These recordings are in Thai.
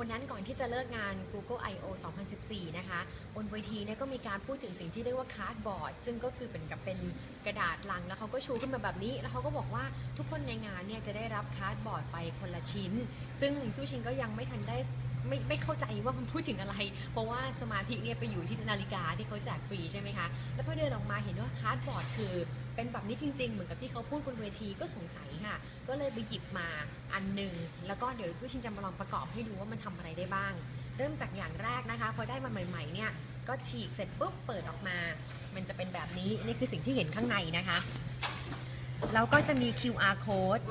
วันนั้นก่อนที่จะเลิกงาน Google I/O 2014 นะคะบนเวทีเนี่ยก็มีการพูดถึงสิ่งที่เรียกว่าคาร์ดบอร์ดซึ่งก็คือเป็นกับเป็นกระดาษลัง แล้วเขาก็ชูขึ้นมาแบบนี้ แล้วเขาก็บอกว่าทุกคนในงานเนี่ยจะได้รับคาร์ดบอร์ดไปคนละชิ้น ซึ่งซูชิงก็ยังไม่ทันได้ ไม่ไม่เข้าใจว่ามันพูดถึงอะไร เพราะว่าสมาธิเนี่ยไปอยู่ที่นาฬิกาที่เขาแจกฟรีใช่ไหมคะ แล้วพอเดินออกมาเห็นว่าคาร์ดบอร์ดคือ เป็นแบบนี้จริง ๆ เหมือนกับที่เขาพูดบนเวทีก็สงสัยค่ะ ก็เลยไปหยิบมาอันหนึ่งแล้วก็เดี๋ยวผู้ชินจะมาลองประกอบให้ดูว่ามันทำอะไรได้บ้าง เริ่มจากอย่างแรกนะคะพอได้มาใหม่ ๆ เนี่ยก็ฉีกเสร็จปุ๊บเปิดออกมา มันจะเป็นแบบนี้นี่คือสิ่งที่เห็นข้างในนะคะแล้วก็จะมี QR code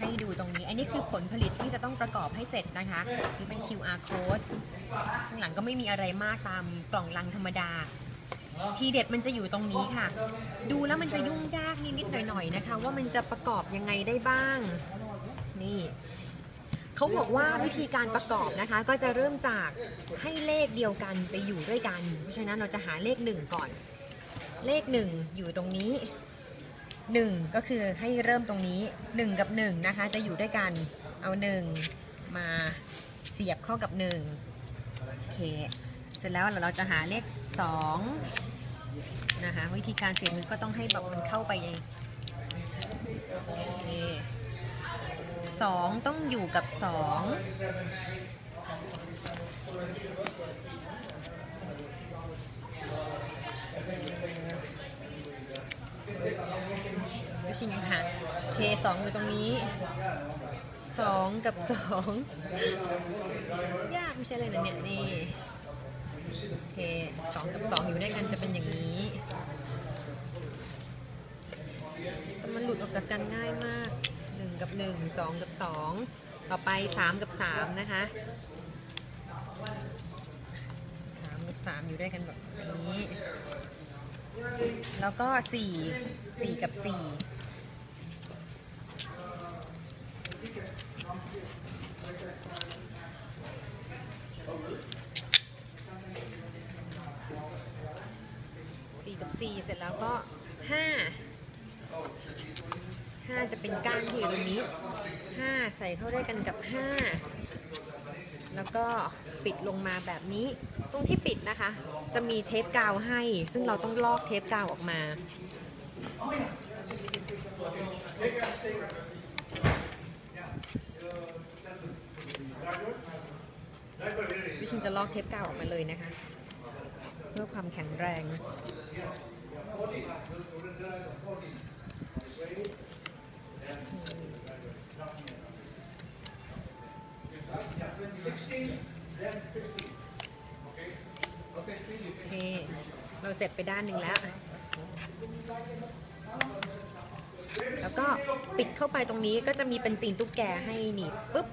ให้ดูตรงนี้ อันนี้คือผลผลิตที่จะต้องประกอบให้เสร็จนะคะนี่เป็น QR code ข้างหลังก็ไม่มีอะไรมากตามกล่องลังธรรมดา ทีเด็ดมันจะอยู่ตรงนี้ค่ะ ดูแล้วมันจะยุ่งยากนิดๆหน่อยๆนะคะ ว่ามันจะประกอบยังไงได้บ้าง นี่เขาบอกว่าวิธีการประกอบนะคะ ก็จะเริ่มจากให้เลขเดียวกันไปอยู่ด้วยกัน เพราะฉะนั้นเราจะหาเลขหนึ่งก่อน เลขหนึ่งอยู่ตรงนี้ หนึ่งก็คือให้เริ่มตรงนี้หนึ่งกับหนึ่งนะคะ จะอยู่ด้วยกันเอาหนึ่งมาเสียบเข้ากับหนึ่งโอเค เสร็จแล้วเราจะหาเลขสองนะคะ วิธีการเสียบมือก็ต้องให้แบบมันเข้าไปเองโอเคสองต้องอยู่กับสอง ชินยังหาเคสองอยู่ตรงนี้สองกับสองยากไม่ใช่เลยนะเนี่ยนี่โอเคสองกับสองอยู่ด้วยกันจะเป็นอย่างนี้แต่มันหลุดออกจากกันง่ายมากหนึ่งกับหนึ่งสองกับสองต่อไปสามกับสามนะคะสามกับสามอยู่ด้วยกันแบบนี้ แล้วก็สี่สี่กับสี่ สี่กับสี่เสร็จแล้วก็ห้าห้าจะเป็นก้านที่อยู่ตรงนี้ห้าใส่เข้าด้วยกันกับห้าแล้วก็ปิดลงมาแบบนี้ ตรงที่ปิดนะคะ จะมีเทปกาวให้ ซึ่งเราต้องลอกเทปกาวออกมา วิชินจะลอกเทปกาวออกมาเลยนะคะ เพื่อความแข็งแรงโอเคเราเสร็จไปด้านหนึ่งแล้ว แล้วก็ปิดเข้าไปตรงนี้ก็จะมีเป็นตีนตุ๊กแกให้หนีบปุ๊บ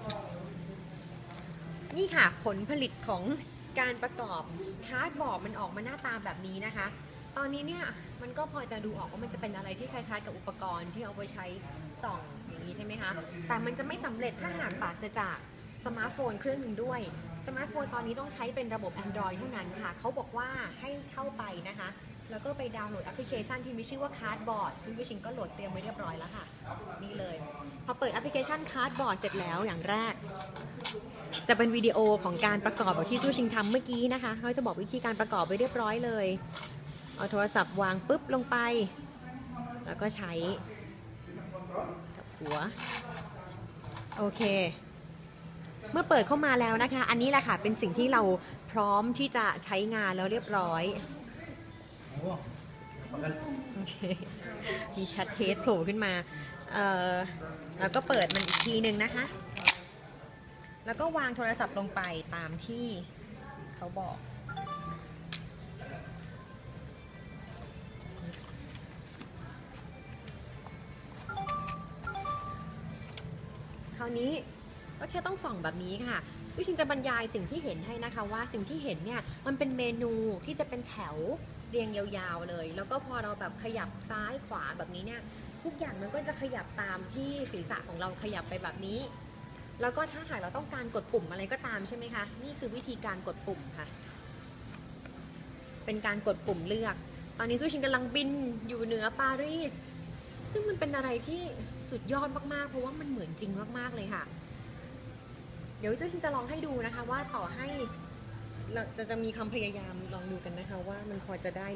นี่ค่ะผลผลิตของการประกอบคาร์ดบอร์ดมันออกมาหน้าตาแบบนี้นะคะ ตอนนี้เนี่ยมันก็พอจะดูออกว่ามันจะเป็นอะไรที่คล้ายๆ กับอุปกรณ์ที่เอาไปใช้ส่องอย่างนี้ใช่ไหมคะ แต่มันจะไม่สำเร็จถ้าหากปราศจากสมาร์ทโฟนเครื่องหนึ่งด้วย สมาร์ทโฟนตอนนี้ต้องใช้เป็นระบบ Android เท่านั้นค่ะ เขาบอกว่าให้เข้าไปนะคะ แล้วก็ไปดาวน์โหลดแอปพลิเคชันที่มีชื่อว่า Cardboard ซึ่งวิชิงก็โหลดเตรียมไว้เรียบร้อยแล้วค่ะ นี่เลย พอเปิดแอปพลิเคชัน Cardboard เสร็จแล้วอย่างแรก จะเป็นวิดีโอของการประกอบแบบที่ซูชิงทำเมื่อกี้นะคะเขาจะบอกวิธีการประกอบไว้เรียบร้อยเลย เอาโทรศัพท์วางปุ๊บลงไป แล้วก็ใช้กับหัว โอเค เมื่อเปิดเข้ามาแล้วนะคะ อันนี้แหละค่ะเป็นสิ่งที่เราพร้อมที่จะใช้งานแล้วเรียบร้อยโอเค มีชัดเทสโผล่ขึ้นมา เอ่อ แล้วก็เปิดมันอีกทีหนึ่งนะคะ แล้วก็วางโทรศัพท์ลงไปตามที่เขาบอก คราวนี้ก็แค่ต้องส่องแบบนี้ค่ะวิชินจะบรรยายสิ่งที่เห็นให้นะคะว่าสิ่งที่เห็นเนี่ยมันเป็นเมนูที่จะเป็นแถวเรียงยาวๆเลย แล้วก็พอเราแบบขยับซ้ายขวาแบบนี้เนี่ยทุกอย่างมันก็จะขยับตามที่ศีรษะของเราขยับไปแบบนี้ แล้วก็ถ้าหากเราต้องการกดปุ่มอะไรก็ตามใช่ไหมคะ นี่คือวิธีการกดปุ่มค่ะ เป็นการกดปุ่มเลือก ตอนนี้ซูชินกำลังบินอยู่เหนือปารีส ซึ่งมันเป็นอะไรที่สุดยอดมากๆ เพราะว่ามันเหมือนจริงมากๆเลยค่ะ เดี๋ยวเจ้าชินจะลองให้ดูนะคะว่าต่อให้เราจะจะมีความพยายามลองดูกันนะคะว่ามันพอจะได้หรือ